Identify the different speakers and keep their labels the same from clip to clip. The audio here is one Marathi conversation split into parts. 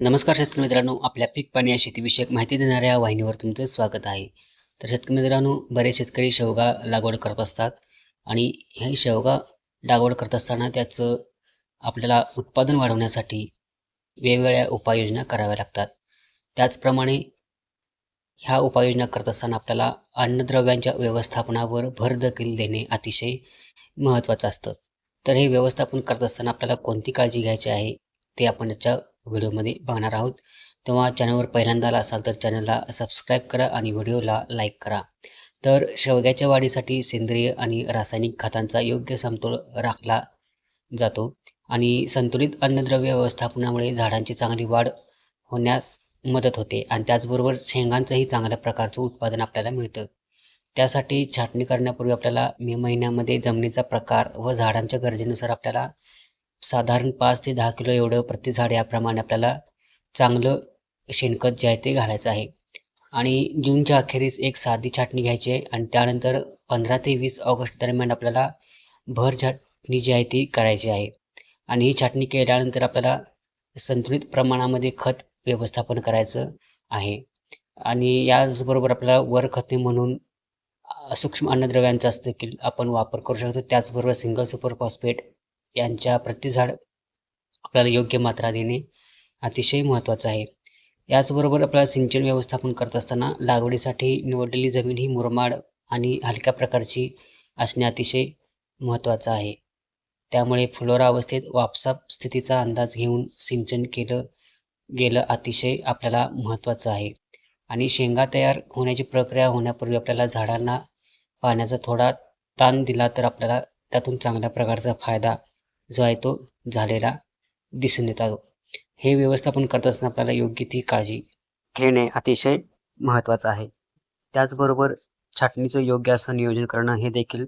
Speaker 1: नमस्कार शेतकरी मित्रांनो आपल्या पीक पाणी या शेतीविषयक माहिती देणाऱ्या वाहिनीवर तुमचं स्वागत आहे. तर शेतकरी मित्रांनो बरेच शेतकरी शेवगा लागवड करत असतात आणि हे शेवगा लागवड करत असताना त्याचं आपल्याला उत्पादन वाढवण्यासाठी वेगवेगळ्या उपाययोजना कराव्या लागतात. त्याचप्रमाणे ह्या उपाययोजना करत असताना आपल्याला अन्नद्रव्यांच्या व्यवस्थापनावर भर देखील देणे अतिशय महत्त्वाचं असतं. तर हे व्यवस्थापन करत असताना आपल्याला कोणती काळजी घ्यायची आहे ते आपण याच्या व्हिडिओमध्ये बघणार आहोत. तेव्हा चॅनलवर पहिल्यांदा आला असाल तर चॅनलला सबस्क्राईब करा आणि व्हिडिओला लाईक करा. तर शेवग्याच्या वाढीसाठी सेंद्रिय आणि रासायनिक खतांचा योग्य समतोल राखला जातो आणि संतुलित अन्नद्रव्य व्यवस्थापनामुळे झाडांची चांगली वाढ होण्यास मदत होते आणि त्याचबरोबर शेंगांचंही चांगल्या प्रकारचं उत्पादन आपल्याला मिळतं. त्यासाठी छाटणी करण्यापूर्वी आपल्याला मे महिन्यामध्ये जमिनीचा प्रकार व झाडांच्या गरजेनुसार आपल्याला साधारण पाच ते दहा किलो एवढं प्रति झाड याप्रमाणे आपल्याला चांगलं शेणखत जे आहे ते घालायचं आहे. आणि जूनच्या अखेरीस एक साधी छाटणी घ्यायची आहे आणि त्यानंतर पंधरा ते वीस ऑगस्ट दरम्यान आपल्याला भर छाटणी जी आहे ती करायची आहे. आणि ही छाटणी केल्यानंतर आपल्याला संतुलित प्रमाणामध्ये खत व्यवस्थापन करायचं आहे. आणि याचबरोबर आपल्याला वर खते म्हणून सूक्ष्म अन्नद्रव्यांचा देखील आपण वापर करू शकतो. त्याचबरोबर सिंगल सुपर फॉस्फेट यांच्या प्रतिझाड आपल्याला योग्य मात्रा देणे अतिशय महत्त्वाचं आहे. याचबरोबर आपल्याला सिंचन व्यवस्थापन करत असताना लागवडीसाठी निवडलेली जमीन ही मुरमाड आणि हलक्या प्रकारची असणे अतिशय महत्त्वाचं आहे. त्यामुळे फुलोरा अवस्थेत वापसाप स्थितीचा अंदाज घेऊन सिंचन केलं गेलं अतिशय आपल्याला महत्त्वाचं आहे. आणि शेंगा तयार होण्याची प्रक्रिया होण्यापूर्वी आपल्याला झाडांना पाण्याचा थोडा ताण दिला तर आपल्याला त्यातून चांगल्या प्रकारचा फायदा जो आहे तो झालेला दिसून येतात हे व्यवस्थापन करत असताना आपल्याला योग्य ती काळजी घेणे अतिशय महत्त्वाचं आहे. त्याचबरोबर छाटणीचं योग्य असं नियोजन करणं हे देखील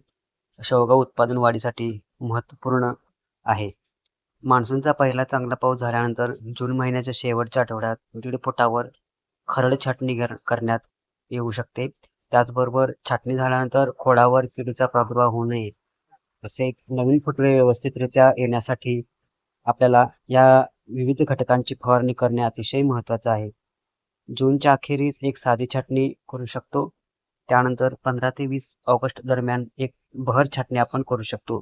Speaker 1: शेवगा उत्पादन वाढीसाठी महत्त्वपूर्ण आहे. मान्सूनचा पहिला चांगला पाऊस झाल्यानंतर जून महिन्याच्या शेवटच्या आठवड्यात दीड फुटावर खरड छाटणी करण्यात येऊ शकते. त्याचबरोबर छाटणी झाल्यानंतर खोडावर किडीचा प्रादुर्भाव होऊ नये. असे नवीन फुटवे व्यवस्थितरित्या येण्यासाठी आपल्याला या विविध घटकांची फवारणी करणे अतिशय महत्त्वाचं आहे. जूनच्या अखेरीस एक साधी छाटणी करू शकतो. त्यानंतर पंधरा ते वीस ऑगस्ट दरम्यान एक बहर छाटणी आपण करू शकतो.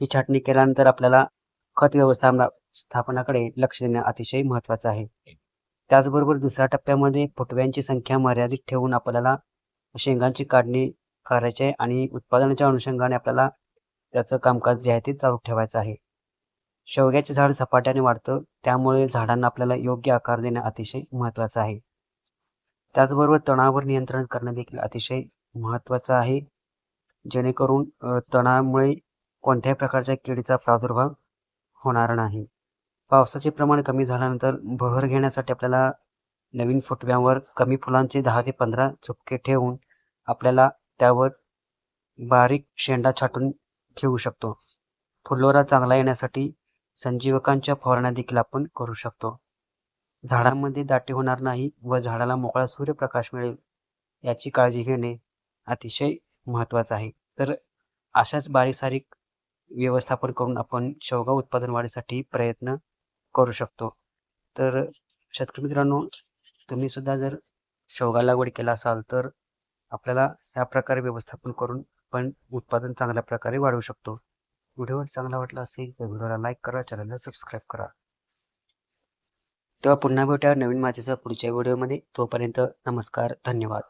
Speaker 1: ही छाटणी केल्यानंतर आपल्याला खत व्यवस्थापना स्थापनाकडे लक्ष देणे अतिशय महत्त्वाचं आहे. त्याचबरोबर दुसऱ्या टप्प्यामध्ये फुटव्यांची संख्या मर्यादित ठेवून आपल्याला शेंगांची काढणी करायची आहे आणि उत्पादनाच्या अनुषंगाने आपल्याला त्याचं कामकाज जे आहे ते चालू ठेवायचं आहे. शेवग्याचे झाड झपाट्याने वाढतं त्यामुळे झाडांना आपल्याला योग्य आकार देणं अतिशय महत्त्वाचं आहे. त्याचबरोबर तणावर नियंत्रण करणं देखील अतिशय महत्त्वाचं आहे. जेणेकरून तणामुळे कोणत्याही प्रकारच्या किडीचा प्रादुर्भाव होणार नाही. पावसाचे प्रमाण कमी झाल्यानंतर बहर घेण्यासाठी आपल्याला नवीन फुटव्यांवर कमी फुलांचे दहा ते पंधरा चुपके ठेवून आपल्याला त्यावर बारीक शेंडा छाटून ठेवू शकतो. फुलोरा चांगला येण्यासाठी संजीवकांच्या फवारण्या देखील आपण करू शकतो. झाडांमध्ये दाटी होणार नाही व झाडाला मोकळा सूर्यप्रकाश मिळेल याची काळजी घेणे अतिशय महत्त्वाचं आहे. तर अशाच बारीक सारीक व्यवस्थापन करून आपण शेवगा उत्पादन वाढीसाठी प्रयत्न करू शकतो. तर शेतकरी मित्रांनो तुम्ही सुद्धा जर शेवगा लागवड केला असाल तर आपल्याला ह्या प्रकारे व्यवस्थापन करून आपण उत्पादन चांगल्या प्रकारे वाढवू शकतो. व्हिडिओ चांगला वाटला असेल तर व्हिडिओला लाईक करा चॅनलला सबस्क्राईब करा. तेव्हा पुन्हा भेटा नवीन माहितीचा पुढच्या व्हिडिओमध्ये तोपर्यंत नमस्कार धन्यवाद.